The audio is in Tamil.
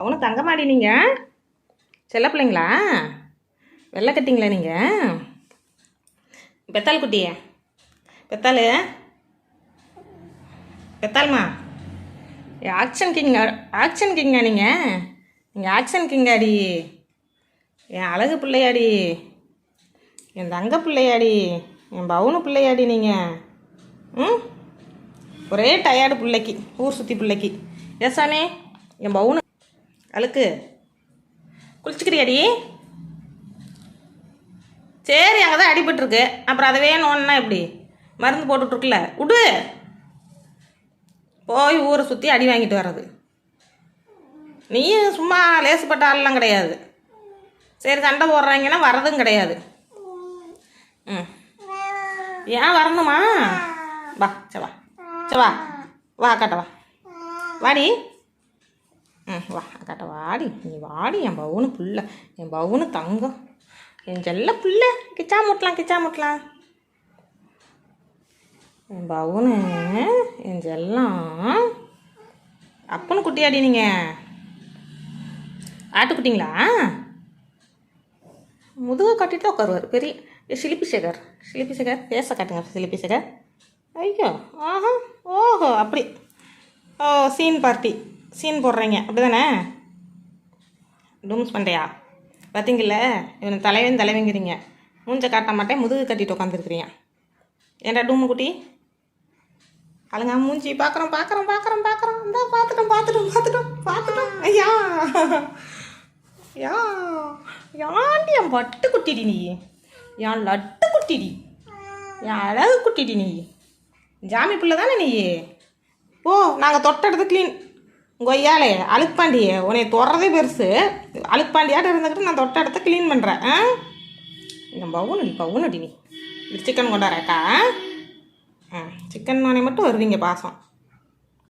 அவனும் தங்க மாடி நீங்கள் செல்ல பிள்ளைங்களா? வெள்ளை கட்டிங்களா நீங்கள் பெத்தால் குட்டியே. பெத்தால் பெத்தால்மா ஆக்ஷன் கிங் ஆக்ஷன் கிங்கா நீங்கள் நீங்கள் ஆக்ஷன் கிங்காடி என் அழகு பிள்ளையாடி. என் தங்க பிள்ளையாடி. என் பவுனு பிள்ளையாடி நீங்கள் ம்? ஒரே டயர்டு பிள்ளைக்கு ஊர் சுற்றி பிள்ளைக்கு. ஏசானே என் பவுனு அழுக்கு. குளிச்சுக்கிறியாடி. சரி அங்கே தான் அடிபட்டுருக்கு. அப்புறம் அதை வேணும்னா எப்படி? மருந்து போட்டுட்ருக்குல விடு போய் ஊரை சுற்றி அடி வாங்கிட்டு வர்றது. நீயும் சும்மா லேசுப்பட்ட ஆள்லாம் கிடையாது. சரி சண்டை போடுறாங்கன்னா வர்றதும் கிடையாது. ம். ஏன் வரணுமா? வா சவா வா. வா. வா காட்ட வா. வாடி. வா கட்ட வாடி. நீ வாடி என் பவுனு புள்ள. என் பவுனு தங்கம். என் செல்ல புள்ள. கிச்சா முட்டலாம் கிச்சா முட்டலாம். என் பவுனு என் செல்லம். அப்பனு குட்டியாடி நீங்கள் ஆட்டுக்குட்டிங்களா? முதுகை காட்டிட்டு தான் உட்காருவார். பெரிய சிலிப்பி சேகர். சிலிப்பி சேகர் பேச காட்டுங்க சிலிப்பி சேகர். ஐயோ ஆஹா ஓஹோ அப்படி. ஓ சீன் பார்ட்டி. சீன் போடுறீங்க. அப்படி தானே டூம்ஸ் பண்ணுறியா பார்த்தீங்கல்ல இவனை தலைவன் தலைவங்கிறீங்க மூஞ்ச காட்ட மாட்டேன் முதுகு கட்டிட்டு உட்காந்துருக்குறீங்க ஏன்டா டூமு குட்டி? அழுங்க மூஞ்சி பார்க்குறோம் பார்க்குறோம் பார்க்குறோம் பார்க்குறோம் இந்த பார்த்துட்டோம் பார்த்துட்டோம் பார்த்துட்டோம் பார்த்துட்டோம் ஐயா. யா யாண்டி என் பட்டு குட்டிடி நீ? என் லட்டு குட்டிடி? என் அழகு குட்டிடி நீ? ஜாமி பிள்ளை தானே நீ? ஓ நாங்கள் தொட்டெடுத்து க்ளீன் கொய்யாலே அழுப்பாண்டியே உன்னை தொடரதே பெருசு. அழுப்பாண்டியாட்ட இருந்துக்கிட்டு நான் தொட்ட இடத்த க்ளீன் பண்ணுறேன் ஆ? என் பவுனடி பவுனடி நீ. இது சிக்கன் கொண்டாரக்கா ஆ சிக்கன் நானே மட்டும் வருவீங்க பாசம்.